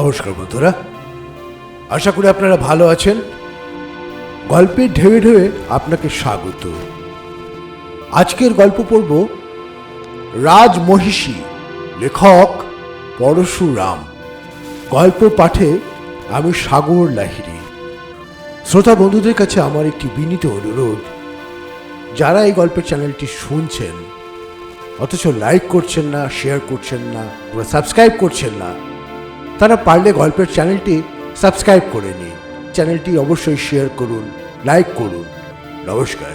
নমস্কার বন্ধুরা। আশা করি আপনারা ভালো আছেন। গল্পের ঢেউয়ে ঢেউয়ে আপনাকে স্বাগত। আজকের গল্প পড়ব রাজ মহিষী লেখক পরশুরাম। গল্প পাঠে আমি সাগর লাহিড়ী। শ্রোতা বন্ধুদের কাছে আমার একটি বিনীত অনুরোধ, যারা এই গল্পের চ্যানেলটি শুনছেন, অথচ লাইক করছেন না শেয়ার করছেন না সাবস্ক্রাইব করছেন না তারা পারলে গল্পের চ্যানেলটি সাবস্ক্রাইব করে নিন। চ্যানেলটি অবশ্যই শেয়ার করুন, লাইক করুন। নমস্কার।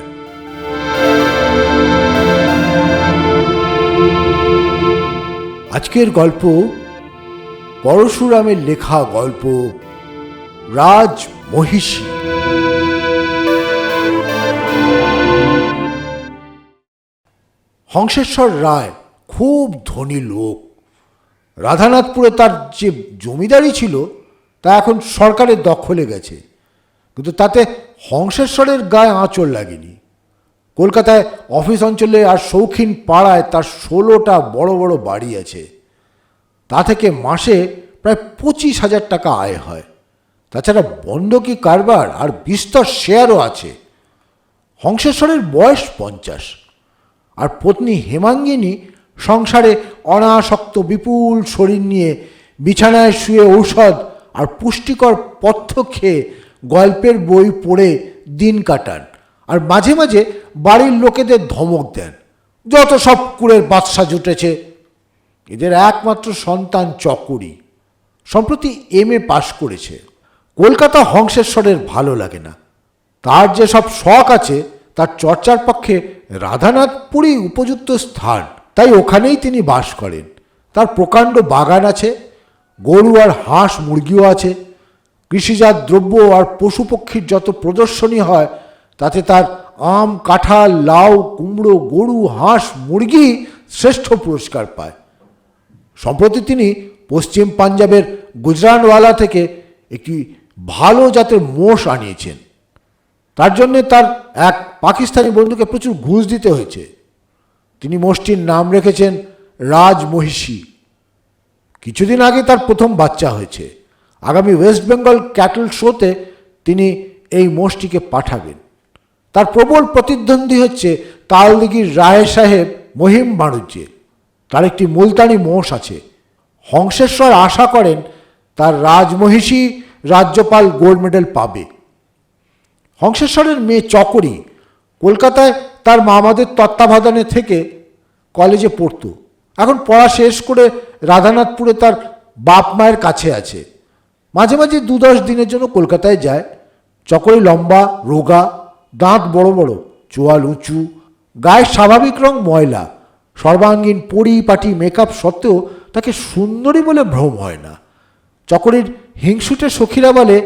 আজকের গল্প পরশুরামের লেখা গল্প রাজ মহিষী। হংসেশ্বর রায় খুব ধনী লোক। রাধানাথপুরে তার যে জমিদারি ছিল, তা এখন সরকারের দখলে গেছে। কিন্তু তাতে হংসেশ্বরের গায়ে আঁচড় লাগেনি। কলকাতায় অফিস অঞ্চলে আর শৌখিন পাড়ায় তার ষোলোটা বড় বড় বাড়ি আছে। তা থেকে মাসে প্রায় পঁচিশ হাজার টাকা আয় হয়। তাছাড়া বন্ধকি কারবার আর বিস্তর শেয়ারও আছে। হংসেশ্বরের বয়স পঞ্চাশ। আর পত্নী হেমাঙ্গিনী সংসারে অনাসক্ত বিপুল শরীর নিয়ে বিছানায় শুয়ে ঔষধ আর পুষ্টিকর পথ্য খেয়ে গল্পের বই পড়ে দিন কাটান। আর মাঝে মাঝে বাড়ির লোকেদের ধমক দেন। যত সব কুড়ের বাদশা জুটেছে। এদের একমাত্র সন্তান চকরি। সম্প্রতি এম এ পাশ করেছে। কলকাতা হংসেশ্বরের ভালো লাগে না। তার যে সব শখ আছে, তার চর্চার পক্ষে রাধানাথপুরই উপযুক্ত স্থান। তাই ওখানেই তিনি বাস করেন। তার প্রকাণ্ড বাগান আছে, গরু আর হাঁস, মুরগিও আছে। কৃষিজাত দ্রব্য আর পশু পক্ষীর যত প্রদর্শনী হয়, তাতে তার আম, কাঁঠাল, লাউ, কুমড়ো, গরু, হাঁস, মুরগি শ্রেষ্ঠ পুরস্কার পায়। সম্প্রতি তিনি পশ্চিম পাঞ্জাবের গুজরানওয়ালা থেকে একটি ভালো জাতের মোষ আনিয়েছেন। তার জন্যে তার এক পাকিস্তানি বন্ধুকে প্রচুর ঘুষ দিতে হয়েছে। তিনি মোষটির নাম রেখেছেন রাজ মহিষী কিছুদিন আগে তার প্রথম বাচ্চা হয়েছে। আগামী ওয়েস্ট বেঙ্গল ক্যাটল শোতে তিনি এই মোষটিকে পাঠাবেন। তার প্রবল প্রতিদ্বন্দ্বী হচ্ছে তালদিঘির রায় সাহেব মহিম বাণিজ্যে। তার একটি মুলতানি মোষ আছে। হংসেশ্বর আশা করেন তার রাজমহিষী রাজ্যপাল গোল্ড মেডেল পাবে। হংসেশ্বরের মেয়ে চকরি কলকাতায় তার মামাদের তত্ত্বাবধানে থেকে কলেজে পড়তো। এখন পড়া শেষ করে রাধানাথপুরে তার বাপ মায়ের কাছে আছে। মাঝে মাঝে দু দশ দিনের জন্য কলকাতায় যায়। চকরি লম্বা, রোগা, দাঁত বড় বড়, চোয়াল উঁচু, গায়ের স্বাভাবিক রং ময়লা, সর্বাঙ্গীন পরিপাটি মেকআপ সত্ত্বেও তাকে সুন্দরী বলে ভ্রম হয় না। চকরির হিংসুটে সখীরা বলে,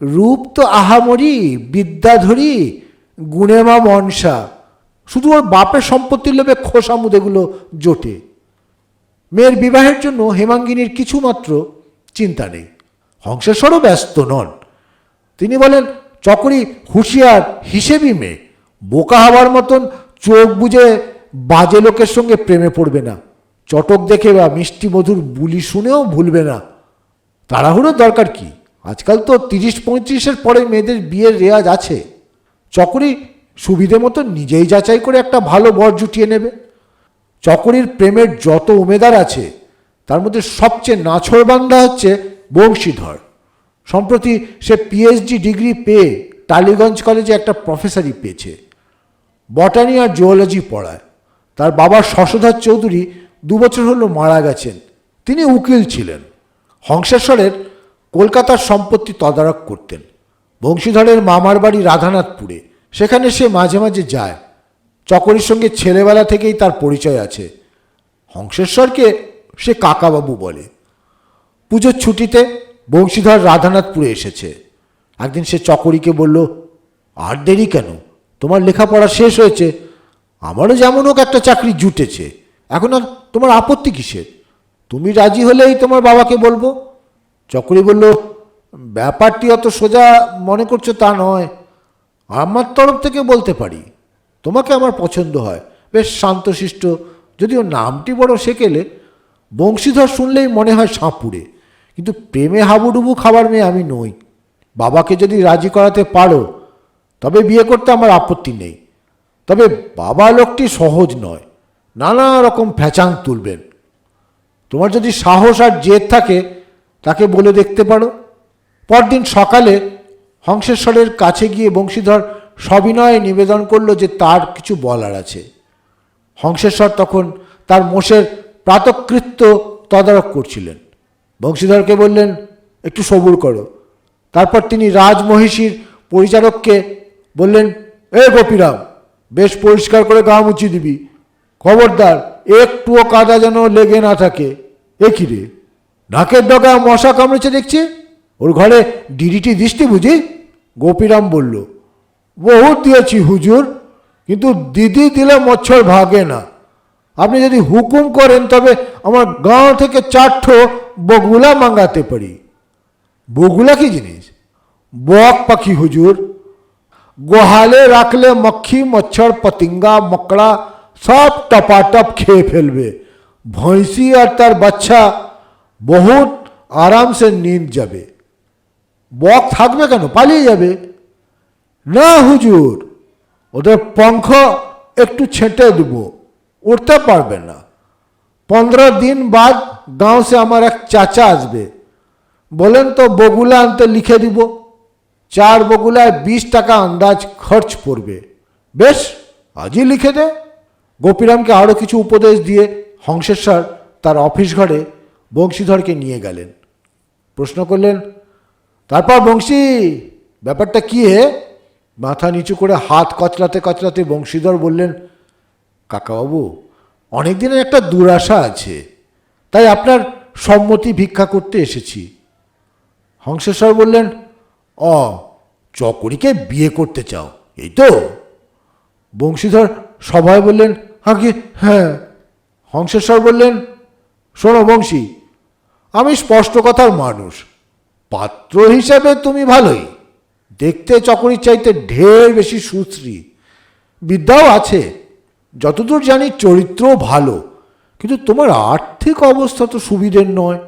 রূপ তো আহামরি, বিদ্যাধরী গুণেমা মনসা, শুধু ওর বাপের সম্পত্তির লোভে খোসামুদ, এগুলো জোটে। মেয়ের বিবাহের জন্য হেমাঙ্গিনীর কিছুমাত্র চিন্তা নেই। হংসেশ্বরও ব্যস্ত নন। তিনি বলেন, চকরি হুঁশিয়ার হিসেবই মেয়ে। বোকা হওয়ার মতন চোখ বুঝে বাজে লোকের সঙ্গে প্রেমে পড়বে না। চটক দেখে বা মিষ্টি মধুর বুলি শুনেও ভুলবে না। তাড়াহুড়োর দরকার কি? আজকাল তো তিরিশ পঁয়ত্রিশের পরে মেয়েদের বিয়ের রেয়াজ আছে। চকরি সুবিধে মতো নিজেই যাচাই করে একটা ভালো বর জুটিয়ে নেবে। চকরির প্রেমের যত উমেদার আছে, তার মধ্যে সবচেয়ে নাছড়বান্ধা হচ্ছে বংশীধর। সম্প্রতি সে পিএইচডি ডিগ্রি পেয়ে টালিগঞ্জ কলেজে একটা প্রফেসরই পেয়েছে। বটানি আর জুওলজি পড়ায়। তার বাবা শশধর চৌধুরী দুবছর হলো মারা গেছেন। তিনি উকিল ছিলেন। হংসেশ্বরের কলকাতার সম্পত্তি তদারক করতেন। বংশীধরের মামার বাড়ি রাধানাথপুরে। সেখানে সে মাঝে মাঝে যায়। চকরির সঙ্গে ছেলেবেলা থেকেই তার পরিচয় আছে। হংসেশ্বরকে সে কাকাবাবু বলে। পুজোর ছুটিতে বংশীধর রাধানাথপুরে এসেছে। একদিন সে চকরিকে বলল, আর দেরি কেন? তোমার লেখাপড়া শেষ হয়েছে। আমারও যেমন হোক একটা চাকরি জুটেছে। এখন আর তোমার আপত্তি কিসের? তুমি রাজি হলেই তোমার বাবাকে বলব? চকরি বলল ব্যাপারটি অত সোজা মনে করছ তা নয়। আমার তরফ থেকে বলতে পারি, তোমাকে আমার পছন্দ হয়। বেশ শান্তশিষ্ট, যদিও নামটি বড় সেকেলে। বংশীধর শুনলেই মনে হয় সাঁপুড়ে, কিন্তু প্রেমে হাবুডুবু খাবার মেয়ে আমি নই। বাবাকে যদি রাজি করাতে পারো, তবে বিয়ে করতে আমার আপত্তি নেই। তবে বাবা লোকটি সহজ নয়, নানা রকম ফ্যাচাং তুলবেন। তোমার যদি সাহস আর জেদ থাকে, তাকে বলে দেখতে পারো। পরদিন সকালে হংসেশ্বরের কাছে গিয়ে বংশীধর সবিনয়ে নিবেদন করল যে তার কিছু বলার আছে। হংসেশ্বর তখন তার মোষের প্রাতকৃত্য তদারক করছিলেন। বংশীধরকে বললেন, একটু সবুর করো। তারপর তিনি রাজমহিষীর পরিচারককে বললেন, এ গোপীরাম, বেশ পরিষ্কার করে গা মুছিয়ে দিবি। খবরদার, একটুও কাদা যেন লেগে না থাকে। এ কি রে? নাকের ডগা মশা কামড়েছে দেখছি? ওর ঘরে ডিডিটি দৃষ্টি বুঝি? গোপীরাম বলল, বহুত দিয়েছি হুজুর, কিন্তু দিদি দিলে মচ্ছর ভাগে না। আপনি যদি হুকুম করেন তবে আমার গাঁও থেকে চারঠো বগুলা মাঙ্গাতে পারি। বগুলা কি জিনিস? বক পাখি হুজুর। গোহালে রাখলে মক্খি মচ্ছর, পতিঙ্গা, মকড়া সব টপাটপ খেয়ে ফেলবে। ভৈঁসি আর তার বাচ্চা বহুত আরামসে নিন যাবে। বক থাকবে কেন? পালিয়ে যাবে। না হুজুর, ওদের পঙ্খ একটু ছেঁটে দেব, উঠতে পারবে না। পনেরো দিন বাদ গাঁও সে আমার এক চাচা আসবে। বলেন তো বগুলা আনতে লিখে দিব। চার বগুলায় বিশ টাকা আন্দাজ খরচ পড়বে। বেশ, আজই লিখে দে। গোপীরামকে আরও কিছু উপদেশ দিয়ে হংসেশ্বর তার অফিস ঘরে বংশীধরকে নিয়ে গেলেন। প্রশ্ন করলেন তারপর বংশী, ব্যাপারটা কি হে? মাথা নিচু করে হাত কচলাতে কচলাতে বংশীধর বললেন, কাকাবাবু অনেক দিনের একটা দুরাশা আছে, তাই আপনার সম্মতি ভিক্ষা করতে এসেছি। হংসেশ্বর বললেন, অ, চকরিকে বিয়ে করতে চাও, এই তো? বংশীধর সবাই বললেন আগে হ্যাঁ। হংসেশ্বর বললেন, শোনো বংশী, আমি স্পষ্ট কথার মানুষ পাত্র হিসাবে তুমি ভালোই। দেখতে চকরির চাইতে ঢের বেশি সুশ্রী। বিদ্যাও আছে, যতদূর জানি চরিত্রও ভালো, কিন্তু তোমার আর্থিক অবস্থা তো সুবিধের নয়।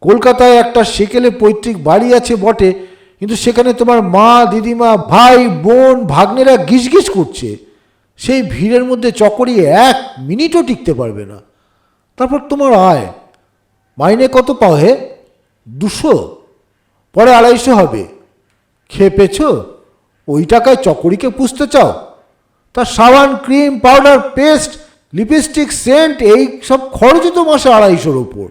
কলকাতায় একটা সেকেলে পৈতৃক বাড়ি আছে বটে, কিন্তু সেখানে তোমার মা, দিদিমা, ভাই, বোন, ভাগ্নেরা গিজগিজ করছে। সেই ভিড়ের মধ্যে চকরি এক মিনিটও টিকতে পারবে না। তারপর তোমার আয়। মাইনে কত পাও হে? দুশো? পরে আড়াইশো হবে। খেয়ে পেছ ওই টাকায় চকরিকে পুষতে চাও? তার সাবান, cream, powder, paste, lipstick, scent, এই সব খরচই তো মাসে আড়াইশোর ওপর।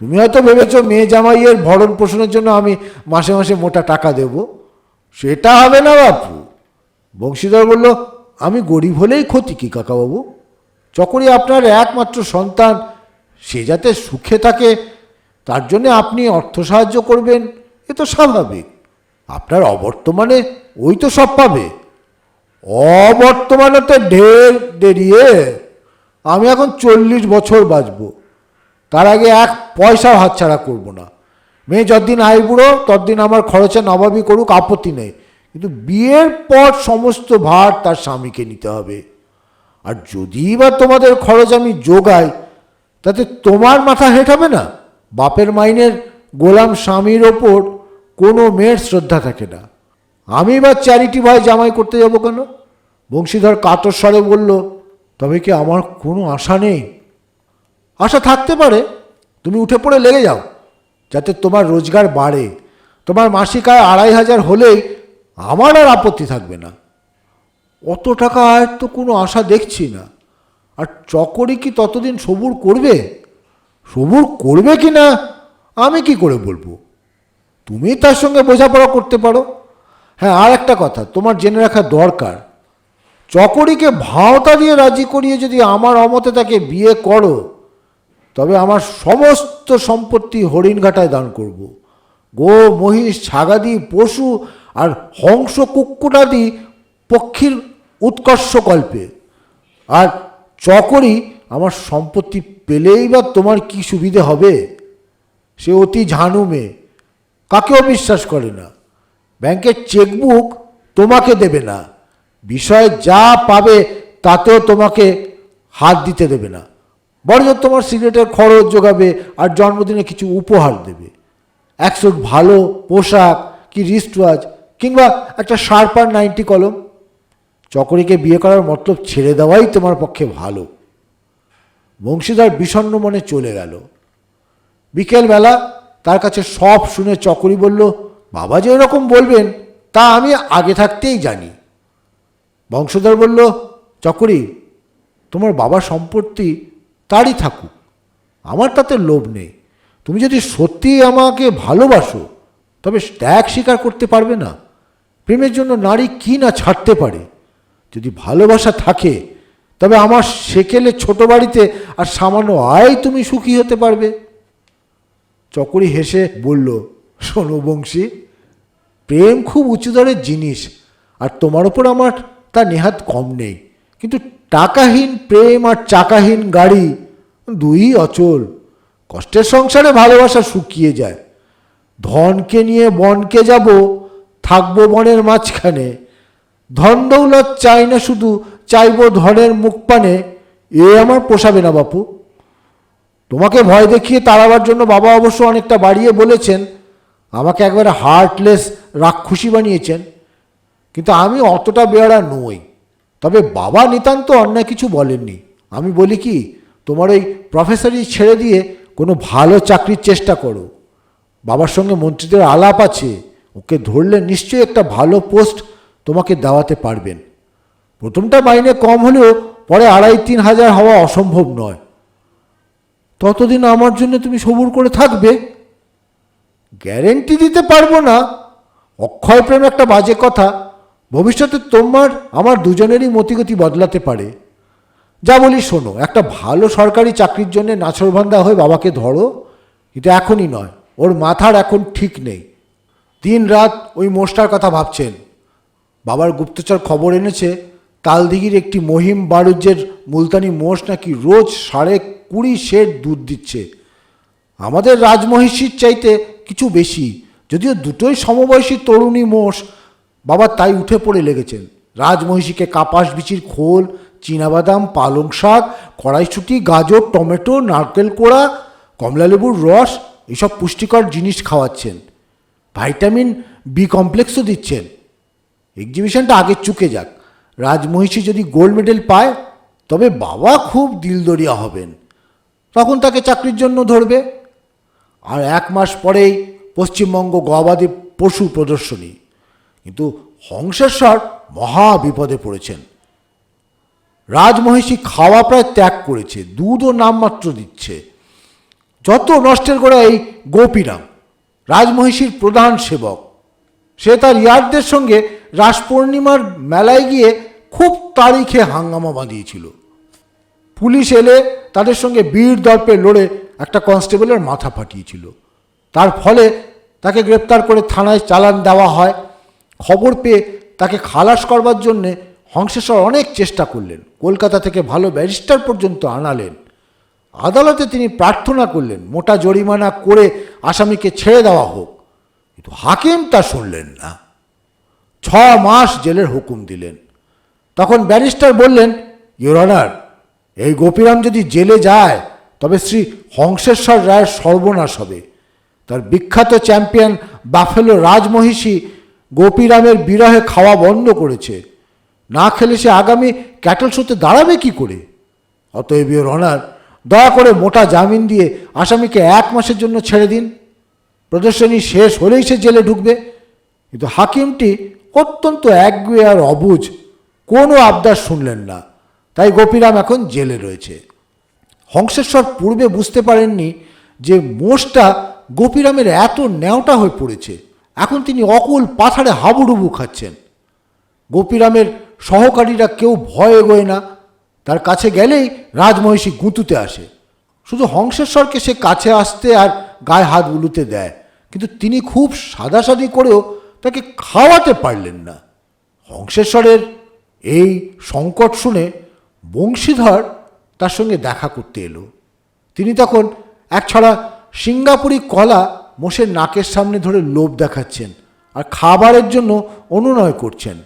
তুমি হয়তো ভেবেছো, মেয়ে জামাইয়ের ভরণ পোষণের জন্য আমি মাসে মাসে মোটা টাকা দেব। সেটা হবে না বাপু। বংশীধর বলল, আমি গরিব হলেই ক্ষতি কি কাকাবাবু? চকরি আপনার একমাত্র সন্তান, সে যাতে সুখে থাকে তার জন্য আপনি অর্থ সাহায্য করবেন, এ তো স্বাভাবিক। আপনার অবর্তমানে ওই তো সব পাবে। অবর্তমানে তো ঢের দেরিয়ে আমি এখন চল্লিশ বছর বাঁচব। তার আগে এক পয়সাও হাতছাড়া করব না। মেয়ে যতদিন আই বুড়ো, ততদিন আমার খরচে নবাবি করুক, আপত্তি নেই। কিন্তু বিয়ের পর সমস্ত ভার তার স্বামীকে নিতে হবে। আর যদি বা তোমাদের খরচ আমি যোগাই, তাতে তোমার মাথা হেঁট হবে না? বাপের মাইনের গোলাম স্বামীর ওপর কোনো মেয়ের শ্রদ্ধা থাকে না। আমি বা চ্যারিটি ভাই জামাই করতে যাব কেন? বংশীধর কাতর স্বরে বলল, তবে কি আমার কোনো আশা নেই? আশা থাকতে পারে, তুমি উঠে পড়ে লেগে যাও, যাতে তোমার রোজগার বাড়ে। তোমার মাসিক আয় আড়াই হাজার হলেই আমার আর আপত্তি থাকবে না। অত টাকা আয়ের তো কোনো আশা দেখছি না। আর চকরি কি ততদিন সবুর করবে? সবুর করবে কি না, আমি কি করে বলব? তুমি তার সঙ্গে বোঝাপড়া করতে পারো। হ্যাঁ আর একটা কথা, তোমার জেনে রাখা দরকার। চকরিকে ভাওতা দিয়ে রাজি করিয়ে যদি আমার অমতে তাকে বিয়ে করো, তবে আমার সমস্ত সম্পত্তি হরিণঘাটায় দান করব। গো মহিষ, ছাগাদি, পশু আর হংস কুক্কুটাদি পক্ষীর উৎকর্ষ কল্পে। আর চকরি আমার সম্পত্তি পেলেই বা তোমার কি সুবিধে হবে? সে অতি ঝানু মেয়ে কাকেও বিশ্বাস করে না। ব্যাংকের চেকবুক তোমাকে দেবে না। বিষয়ে যা পাবে তাতেও তোমাকে হাত দিতে দেবে না। বড়জোর তোমার সিগারেটের খরচ যোগাবে আর জন্মদিনে কিছু উপহার দেবে। একশো ভালো পোশাক, কি রিস্ট ওয়াচ কিংবা একটা শার্পার নাইনটি কলম। চকরিকে বিয়ে করার মতলব ছেড়ে দেওয়াই তোমার পক্ষে ভালো। বংশীধর বিষণ্ণ মনে চলে গেল। বিকেলবেলা তার কাছে সব শুনে চকরি বলল, বাবা যে এরকম বলবেন, তা আমি আগে থাকতেই জানি। বংশধর বলল, চকরি, তোমার বাবার সম্পত্তি তারই থাকুক, আমার তাতে লোভ নেই। তুমি যদি সত্যি আমাকে ভালোবাসো, তবে ত্যাগ স্বীকার করতে পারবে না। প্রেমের জন্য নারী কি না ছাড়তে পারে? যদি ভালোবাসা থাকে তবে আমার সেকেলে ছোট বাড়িতে আর সামান্য আয় তুমি সুখী হতে পারবে। চকরি হেসে বলল, শোনো বংশী, প্রেম খুব উঁচুদরের জিনিস, আর তোমার ওপর আমার তা নেহাত কম নেই। কিন্তু টাকাহীন প্রেম আর চাকাহীন গাড়ি দুই অচল। কষ্টের সংসারে ভালোবাসা শুকিয়ে যায়। ধনকে নিয়ে বনকে যাব, থাকব বনের মাঝখানে। ধন দৌলত চাই না শুধু চাইব ধনের মুখ পানে, এ আমার পোষাবে না বাপু। তোমাকে ভয় দেখিয়ে তাড়াবার জন্য বাবা অবশ্য অনেকটা বাড়িয়ে বলেছেন, আমাকে একবারে হার্টলেস রাক্ষসী বানিয়েছেন। কিন্তু আমি অতটা বেয়ারা নই। তবে বাবা নিতান্ত অন্যায় কিছু বলেননি। আমি বলি কি, তোমার ওই প্রফেসরই ছেড়ে দিয়ে কোনো ভালো চাকরির চেষ্টা করো। বাবার সঙ্গে মন্ত্রীদের আলাপ আছে, ওকে ধরলে নিশ্চয়ই একটা ভালো পোস্ট তোমাকে দেওয়াতে পারবেন। প্রথমটা মাইনে কম হলেও পরে আড়াই তিন হাজার হওয়া অসম্ভব নয়। ততদিন আমার জন্য তুমি সবুর করে থাকবে। গ্যারেন্টি দিতে পারব না। অক্ষয় প্রেম একটা বাজে কথা। ভবিষ্যতে তোমার, আমার দুজনেরই মতিগতি বদলাতে পারে। যা বলি শোনো, একটা ভালো সরকারি চাকরির জন্য নাছরবান্ধা হয়ে বাবাকে ধরো কিন্তু এখনই নয়, ওর মাথার এখন ঠিক নেই। দিন রাত ওই মোষটার কথা ভাবছেন। বাবার গুপ্তচর খবর এনেছে তালদিঘির একটি মহিম বাড়ুজ্যের মুলতানি মোষ নাকি রোজ সাড়ে কুড়ি শের দুধ দিচ্ছে? আমাদের রাজমহিষীর চাইতে কিছু বেশি, যদিও দুটোই সমবয়সী তরুণী মোষ। বাবা তাই উঠে পড়ে লেগেছেন। রাজমহিষীকে কাপাস বিচির খোল, চীনাবাদাম, পালং শাক, কড়াইশুটি, গাজর, টমেটো, নারকেল কোড়া, কমলালেবুর রস, এসব পুষ্টিকর জিনিস খাওয়াচ্ছেন। ভাইটামিন বি কমপ্লেক্সও দিচ্ছেন। এক্সিবিশনটা আগে চুকে যাক। রাজমহিষী যদি গোল্ড মেডেল পায়, তবে বাবা খুব দিলদরিয়া হবেন। তখন তাকে চাকরির জন্য ধরবে। আর এক মাস পরেই পশ্চিমবঙ্গ গবাদি পশু প্রদর্শনী। কিন্তু হংসেশ্বর মহা বিপদে পড়েছেন। রাজমহিষী খাওয়া প্রায় ত্যাগ করেছে দুধও নামমাত্র দিচ্ছে। যত নষ্টের গোড়া এই গোপীরাম, রাজমহিষীর প্রধান সেবক, সে তার ইয়ারদের সঙ্গে রাস পূর্ণিমার মেলায় গিয়ে খুব তারিখে হাঙ্গামা বাঁধিয়েছিল। পুলিশ এলে তাদের সঙ্গে বীর দর্পে লড়ে একটা কনস্টেবলের মাথা ফাটিয়েছিল। তার ফলে তাকে গ্রেপ্তার করে থানায় চালান দেওয়া হয়। খবর পেয়ে তাকে খালাস করবার জন্যে হংসেশ্বর অনেক চেষ্টা করলেন। কলকাতা থেকে ভালো ব্যারিস্টার পর্যন্ত আনালেন। আদালতে তিনি প্রার্থনা করলেন, মোটা জরিমানা করে আসামিকে ছেড়ে দেওয়া হোক। কিন্তু হাকিম তা শুনলেন না। ছ মাস জেলের হুকুম দিলেন। তখন ব্যারিস্টার বললেন ইউর অনার এই গোপীরাম যদি জেলে যায়, তবে শ্রী হংসেশ্বর রায়ের সর্বনাশ হবে। তার বিখ্যাত চ্যাম্পিয়ন বাফেলো রাজমহিষী গোপীরামের বিরহে খাওয়া বন্ধ করেছে। না খেলে সে আগামী ক্যাটল শোতে দাঁড়াবে কি করে? অতএব ইউর অনার দয়া করে মোটা জামিন দিয়ে আসামিকে এক মাসের জন্য ছেড়ে দিন। প্রদর্শনী শেষ হলেই সে জেলে ঢুকবে। কিন্তু হাকিমটি অত্যন্ত একগুয়ে আর অবুঝ কোনো আবদার শুনলেন না। তাই গোপীরাম এখন জেলে রয়েছে। হংসেশ্বর পূর্বে বুঝতে পারেননি যে মোষটা গোপীরামের এত ন্যাওটা হয়ে পড়েছে। এখন তিনি অকুল পাথারে হাবুডুবু খাচ্ছেন। গোপীরামের সহকারীরা কেউ ভয় এগোয় না। তার কাছে গেলেই রাজমহিষী গুঁতুতে আসে। শুধু হংসেশ্বরকে সে কাছে আসতে আর গায়ে হাত বুলুতে দেয়। কিন্তু তিনি খুব সাদাসাদি করেও তাকে খাওয়াতে পারলেন না। হংসেশ্বরের এই সংকট শুনে বংশীধর তার সঙ্গে দেখা করতে এলো। তিনি তখন এক ছড়া সিঙ্গাপুরি কলা মোষের নাকের সামনে ধরে লোভ দেখাচ্ছেন আর খাবারের জন্য অনুনয় করছেন।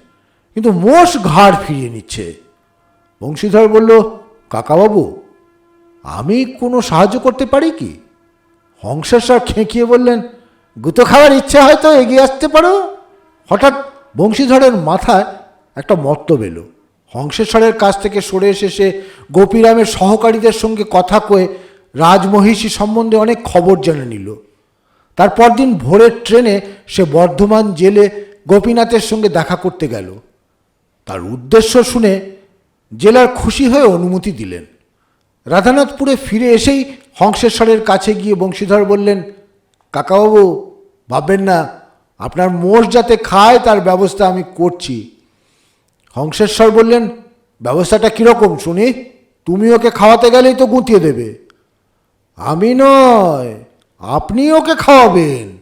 কিন্তু মোষ ঘাড় ফিরিয়ে নিচ্ছে। বংশীধর বলল, কাকাবাবু, আমি কোনো সাহায্য করতে পারি কি? হংসেশ্বর খেঁকিয়ে বললেন, গুতো খাওয়ার ইচ্ছা হয়তো এগিয়ে আসতে পারো? হঠাৎ বংশীধরের মাথায় একটা মতলব এলো হংসেশ্বরের কাছ থেকে সরে এসে সে গোপীরামের সহকারীদের সঙ্গে কথা কয়ে রাজমহিষী সম্বন্ধে অনেক খবর জেনে নিল। তারপর দিন ভোরের ট্রেনে সে বর্ধমান জেলে গোপীনাথের সঙ্গে দেখা করতে গেল। তার উদ্দেশ্য শুনে জেলার খুশি হয়ে অনুমতি দিলেন। রাধানাথপুরে ফিরে এসেই হংসেশ্বরের কাছে গিয়ে বংশীধর বললেন, কাকাবাবু, ভাববেন না, আপনার মোষ যাতে খায় তার ব্যবস্থা আমি করছি। হংসেশ্বর বললেন, ব্যবস্থাটা কীরকম শুনি? তুমি ওকে খাওয়াতে গেলেই তো গুঁতিয়ে দেবে। আমি নয়, আপনি ওকে খাওয়াবেন।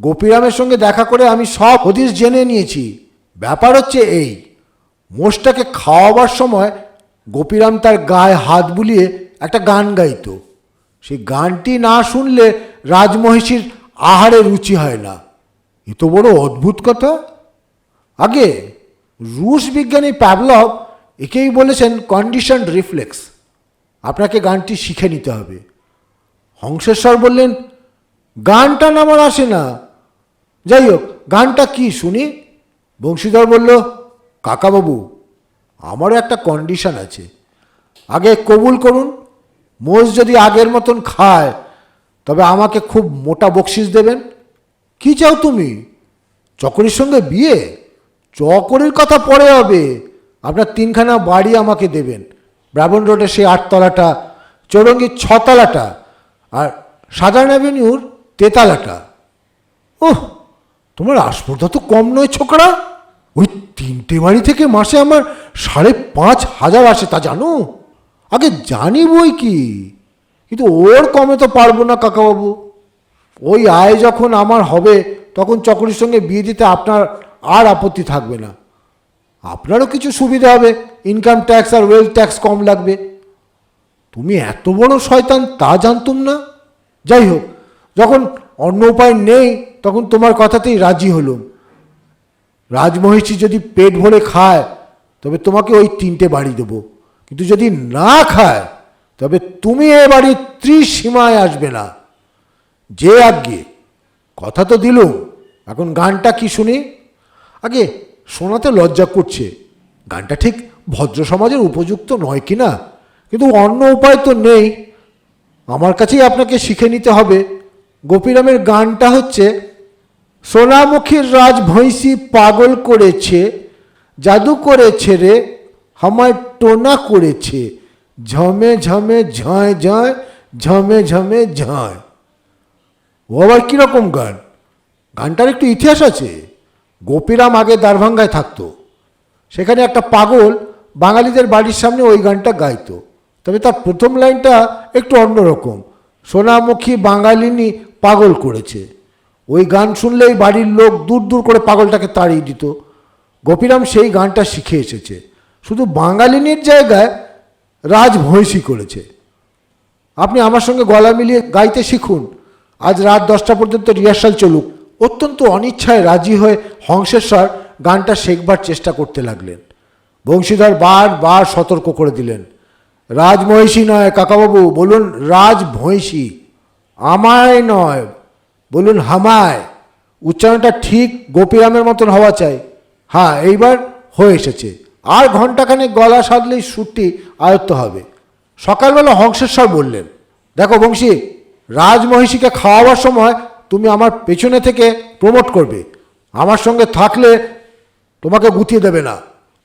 গোপীরামের সঙ্গে দেখা করে আমি সব হদিস জেনে নিয়েছি। ব্যাপার হচ্ছে এই, মোষটাকে খাওয়াবার সময় গোপীরাম তার গায়ে হাত বুলিয়ে একটা গান গাইতো। সেই গানটি না শুনলে রাজমহিষীর আহারে রুচি হয় না। এ তো বড় অদ্ভুত কথা। আগে রুশ বিজ্ঞানী প্যাভলভ একেই বলেছেন কন্ডিশন রিফ্লেক্স আপনাকে গানটি শিখে নিতে হবে। হংসেশ্বর বললেন, গানটা আমার আসে না। যাই হোক, গানটা কি শুনি? বংশীধর বলল, কাকাবাবু, আমারও একটা কন্ডিশন আছে। আগে কবুল করুন। মোষ যদি আগের মতন খায়, তবে আমাকে খুব মোটা বকশিস দেবেন। কি চাও তুমি? চকরির সঙ্গে বিয়ে? চকরির কথা পরে হবে। আপনার তিনখানা বাড়ি আমাকে দেবেন। ব্রাহ্মণ রোডের সেই আটতলাটা, চৌরঙ্গির ছতলাটা আর সাধারণ অ্যাভিনিউর তেতালাটা। ওহ, তোমার আসপর্দা তো কম নয় ছোকরা। ওই তিনটে বাড়ি থেকে মাসে আমার সাড়ে পাঁচ হাজার আসে, তা জানো? আগে জানি বই কি, কিন্তু ওর কমে তো পারব না কাকাবাবু। ওই আয় যখন আমার হবে, তখন চকরির সঙ্গে বিয়ে দিতে আপনার আর আপত্তি থাকবে না। আপনারও কিছু সুবিধা হবে। ইনকাম ট্যাক্স আর ওয়েলথ ট্যাক্স কম লাগবে। তুমি এত বড় শয়তান, তা জানতুম না? যাই হোক, যখন অন্য উপায় নেই, তখন তোমার কথাতেই রাজি হলুম। রাজমহিষী যদি পেট ভরে খায়, তবে তোমাকে ওই তিনটে বাড়ি দেবো। কিন্তু যদি না খায়, তবে তুমি এ বাড়ির ত্রিসীমায় আসবে না। যে আজ্ঞে, কথা তো দিলুম। এখন গানটা কি শুনি? আগে শোনাতে লজ্জা করছে। গানটা ঠিক ভদ্র সমাজের উপযুক্ত নয় কি না? কিন্তু অন্য উপায় তো নেই। আমার কাছেই আপনাকে শিখে নিতে হবে। গোপীরামের গানটা হচ্ছে সোনামুখীর রাজভৈঁসী পাগল করেছে, জাদু করেছে রে, আমায় টোনা করেছে। ঝমে ঝমে ঝয় ঝয়, ঝমে ঝমে ঝয়। ও আবার কীরকম গান? গানটার একটু ইতিহাস আছে। গোপীরাম আগে দারভাঙ্গায় থাকতো। সেখানে একটা পাগল বাঙালিদের বাড়ির সামনে ওই গানটা গাইতো। তবে তার প্রথম লাইনটা একটু অন্যরকম সোনামুখী বাঙালিনী পাগল করেছে। ওই গান শুনলেই বাড়ির লোক দূর দূর করে পাগলটাকে তাড়িয়ে দিত। গোপীরাম সেই গানটা শিখে এসেছে। শুধু বাঙালিনীর জায়গায় রাজ রাজভৈঁসী করেছে। আপনি আমার সঙ্গে গলা মিলিয়ে গাইতে শিখুন। আজ রাত দশটা পর্যন্ত রিহার্সাল চলুক। অত্যন্ত অনিচ্ছায় রাজি হয়ে হংসেশ্বর গানটা শেখবার চেষ্টা করতে লাগলেন। বংশীধর বার বার সতর্ক করে দিলেন। রাজমহিষী নয় কাকাবাবু, বলুন রাজভৈঁসী আমায় নয়, বলুন হামায়। উচ্চারণটা ঠিক গোপীরামের মতন হওয়া চাই। হ্যাঁ এইবার হয়ে এসেছে। আর ঘন্টাখানেক গলা সাধলেই সুরটি আয়ত্ত হবে। সকালবেলা হংসেশ্বর বললেন, দেখো বংশী, রাজমহিষীকে খাওয়াবার সময় তুমি আমার পেছনে থেকে প্রমোট করবে। আমার সঙ্গে থাকলে তোমাকে গুতিয়ে দেবে না।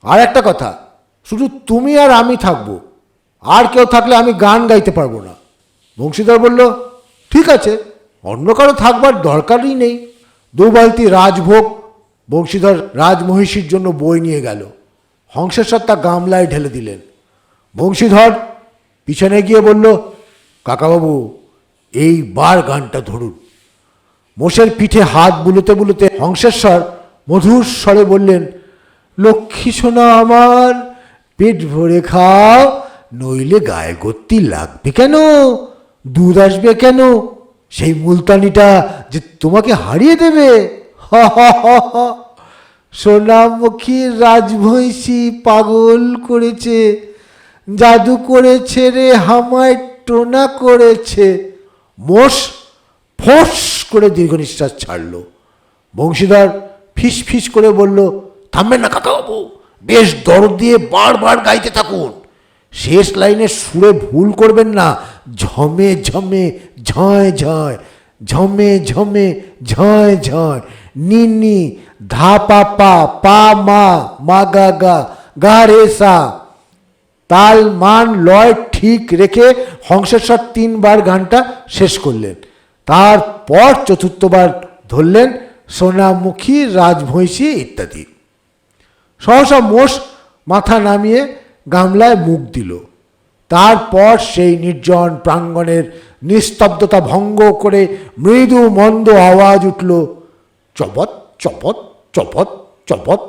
আর একটা কথা, শুধু তুমি আর আমি থাকব। আর কেউ থাকলে আমি গান গাইতে পারব না। বংশীধর বলল, ঠিক আছে, অন্য কারও থাকবার দরকারই নেই। দু বালতি রাজভোগ বংশীধর রাজমহিষীর জন্য বই নিয়ে গেল। হংসেশ্বর তা গামলায় ঢেলে দিলেন। বংশীধর পিছনে গিয়ে বলল, কাকাবাবু, এইবার গানটা ধরুন। মোষের পিঠে হাত বুলোতে বুলোতে হংসেশ্বর মধুর স্বরে বললেন, লক্ষ্মী সোনা আমার, পেট ভরে খাও, নইলে গায়ে গত্তি লাগবে কেন দুধ আসবে কেন সেই মুলতানিটা যে তোমাকে হারিয়ে দেবে। সোনামুখী রাজভৈঁসী পাগল করেছে, জাদু করেছে রে, হামায় টোনা করেছে, মোষ ফোঁস করে দীর্ঘ নিঃশ্বাস ছাড়ল। বংশীধর ফিস ফিস করে বলল, থামবেন না কাকাবাবু, বেশ দরদ দিয়ে বারবার গাইতে থাকুন। শেষ লাইনে সুরে ভুল করবেন না, ঝমে ঝমে ঝয় ঝয়, ঝমে ঝমে ঝয় ঝয়, নি নি, ধা পা পা পা মা মা গা গা গা রে সা। তাল মান লয় ঠিক রেখে হংসেশ্বর তিনবার গানটা শেষ করলেন। তারপর চতুর্থবার ধরলেন সোনামুখী রাজভৈঁসী ইত্যাদি। সহসা মোষ মাথা নামিয়ে গামলায় মুখ দিল। তারপর সেই নির্জন প্রাঙ্গণের নিস্তব্ধতা ভঙ্গ করে মৃদু মন্দ আওয়াজ উঠল, চপত চপত চপত চপত,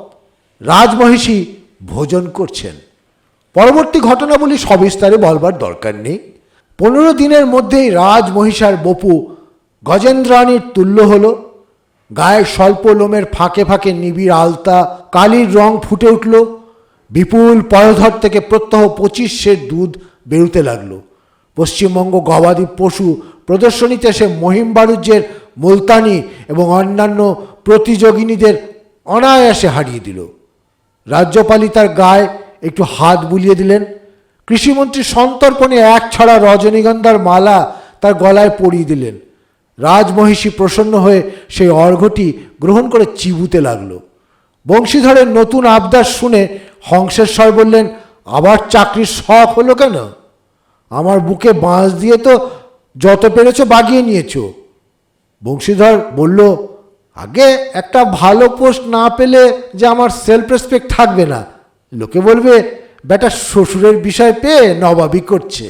রাজমহিষী ভোজন করছেন। পরবর্তী ঘটনাবলী সবিস্তারে বলবার দরকার নেই। পনেরো দিনের মধ্যেই রাজমহিষার বপু গজেন্দ্রাণীর তুল্য হলো। গায়ের স্বল্প লোমের ফাঁকে ফাঁকে নিবিড় আলতা, কালির রং ফুটে উঠল। বিপুল পয়ধর থেকে প্রত্যহ পঁচিশ সের দুধ বেরুতে লাগল। পশ্চিমবঙ্গ গবাদি পশু প্রদর্শনীতে সে মহিম বাণিজ্যের মুলতানি এবং অন্যান্য প্রতিযোগিনীদের অনায়াসে হারিয়ে দিল। রাজ্যপালই তার গায়ে একটু হাত বুলিয়ে দিলেন। কৃষিমন্ত্রী সন্তর্পণে এক ছড়া রজনীগন্ধার মালা তার গলায় পরিয়ে দিলেন। রাজমহিষী প্রসন্ন হয়ে সেই অর্ঘটি গ্রহণ করে চিবুতে লাগল। বংশীধরের নতুন আবদার শুনে হংসেশ্বর বললেন, আবার চাকরির শখ হলো কেন? আমার বুকে বাঁশ দিয়ে তো যত পেরেছ বাগিয়ে নিয়েছো। বংশীধর বলল, আগে একটা ভালো পোস্ট না পেলে যে আমার সেলফ রেসপেক্ট থাকবে না। লোকে বলবে, বেটা, শ্বশুরের বিষয় পেয়ে নবাবি করছে।